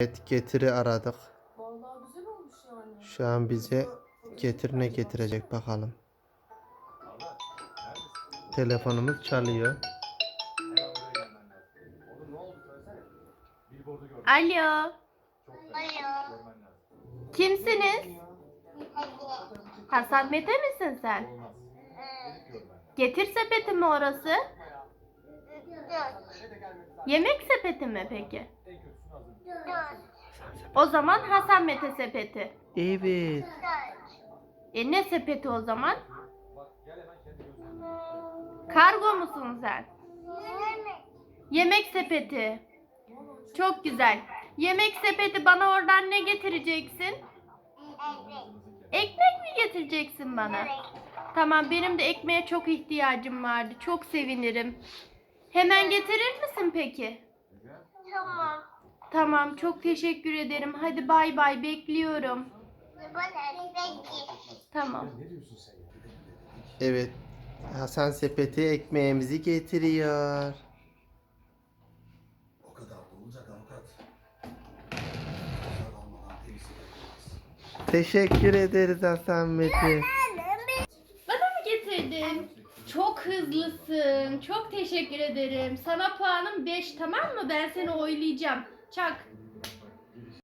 Evet getiri aradık. Vallahi güzel olmuş yani. Şu an bize getir ne getirecek bakalım. Telefonumuz çalıyor. Alo. Kimsiniz? Hasan Mete misin sen? Getir sepeti mi orası? Yemek sepeti mi peki? O zaman Hasan Mete sepeti. Evet. E ne sepeti o zaman? Kargo musun sen? Yemek sepeti. Çok güzel. Yemek sepeti bana oradan ne getireceksin? Ekmek mi getireceksin bana? Tamam benim de ekmeğe çok ihtiyacım vardı. Çok sevinirim. Hemen getirir misin peki? Tamam. Tamam çok teşekkür ederim. Hadi bay bay bekliyorum. Tamam. Evet. Hasan sepeti ekmeğimizi getiriyor. O kadar olacak avukat. Teşekkür ederiz Hasan Mete. Bana mı getirdin? Çok hızlısın. Çok teşekkür ederim. Sana puanım 5 tamam mı? Ben seni oylayacağım. Chuck